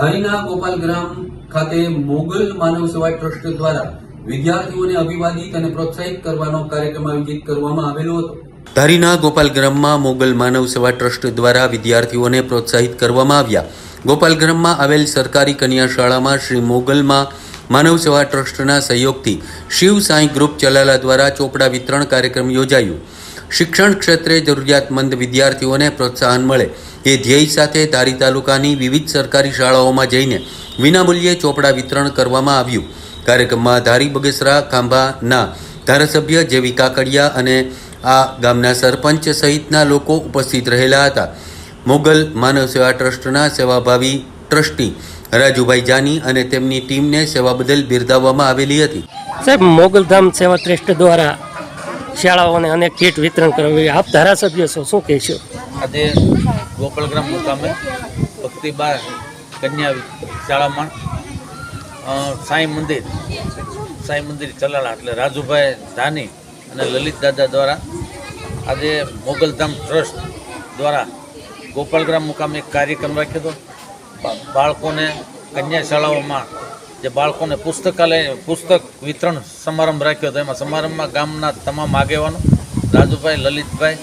ધારીના ગોપાલગ્રામ ખાતે મોગલ માનવ સેવા ટ્રસ્ટ દ્વારા વિદ્યાર્થીઓને અભિવાદિત અને પ્રોત્સાહિત કરવાનો કાર્યક્રમ આયોજિત કરવામાં આવેલો હતો. ધારીના ગોપાલગ્રામમાં મોગલ માનવ સેવા ટ્રસ્ટ દ્વારા વિદ્યાર્થીઓને પ્રોત્સાહિત કરવામાં આવ્યા. ગોપાલગ્રામમાં આવેલ સરકારી કન્યા શાળામાં શ્રી મોગલમાં માનવ સેવા ટ્રસ્ટના સહયોગથી શિવ સાંઈ ગ્રુપ ચલાલા દ્વારા ચોપડા વિતરણ કાર્યક્રમ યોજાયું. શિક્ષણ ક્ષેત્રે જરૂરિયાતમંદ વિદ્યાર્થીઓને પ્રોત્સાહન મળે. એ ધ્યેય સાથે ધારી તાલુકાની વિવિધ સરકારી શાળાઓમાં જઈને વિનામૂલ્યે ચોપડા વિતરણ કરવામાં આવ્યું. કાર્યક્રમમાં ધારી બગેસરા, ખાંભાના ધારાસભ્ય જેવી કાકડિયા અને આ ગામના સરપંચ સહિતના લોકો ઉપસ્થિત રહેલા હતા. મોગલ માનવ સેવા ટ્રસ્ટના સેવાભાવી ટ્રસ્ટી રાજુભાઈ જાની અને તેમની ટીમને સેવા બદલ બિરદાવવામાં આવેલી હતી. સાહેબ મોગલધામ સેવા ટ્રસ્ટ દ્વારા શાળાઓને અનેક કીટ વિતરણ કરવી આપ ધારાસભ્ય છો, શું કહેશો? આજે ગોપાલગ્રામ મુકામે ભક્તિબા કન્યા શાળામાં સાંઈ મંદિર સાંઈ મંદિર ચલાલા એટલે રાજુભાઈ ધાની અને લલિત દાદા દ્વારા આજે મોગલધામ ટ્રસ્ટ દ્વારા ગોપાલગ્રામ મુકામે એક કાર્યક્રમ રાખ્યો હતો. બાળકોને કન્યા શાળાઓમાં જે બાળકોને પુસ્તકાલય, પુસ્તક વિતરણ સમારંભ રાખ્યો હતો. એમાં સમારંભમાં ગામના તમામ આગેવાનો રાજુભાઈ, લલિતભાઈ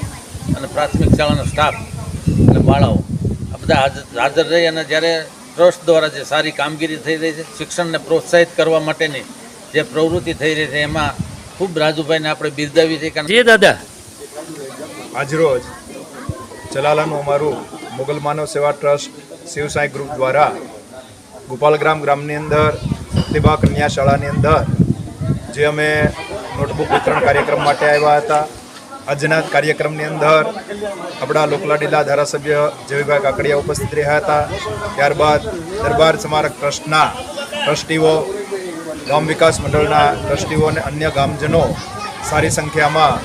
અને પ્રાથમિક શાળાનો સ્ટાફ અને બાળાઓ. આ બધા હાજર હાજર રહી અને જ્યારે ટ્રસ્ટ દ્વારા જે સારી કામગીરી થઈ રહી છે શિક્ષણને પ્રોત્સાહિત કરવા માટેની જે પ્રવૃત્તિ થઈ રહી છે એમાં ખૂબ રાજુભાઈને આપણે બિરદાવી છે કારણ જી દાદા. આજરોજ ચલાલાનું અમારું મુગલ માનવ સેવા ટ્રસ્ટ શિવસાઈ ગ્રુપ દ્વારા ગોપાલગ્રામ ગ્રામની અંદર પ્રતિભા કન્યા શાળાની અંદર જે અમે નોટબુક વિતરણ કાર્યક્રમ માટે આવ્યા હતા આજના કાર્યક્રમની અંદર આપણા લોકલાડીલા ધારાસભ્ય જયભાઈ કાકડિયા ઉપસ્થિત રહ્યા હતા. ત્યારબાદ દરબાર સ્મારક ટ્રસ્ટના ટ્રસ્ટીઓ, ગામ વિકાસ મંડળના ટ્રસ્ટીઓ અને અન્ય ગામજનો સારી સંખ્યામાં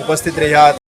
ઉપસ્થિત રહ્યા હતા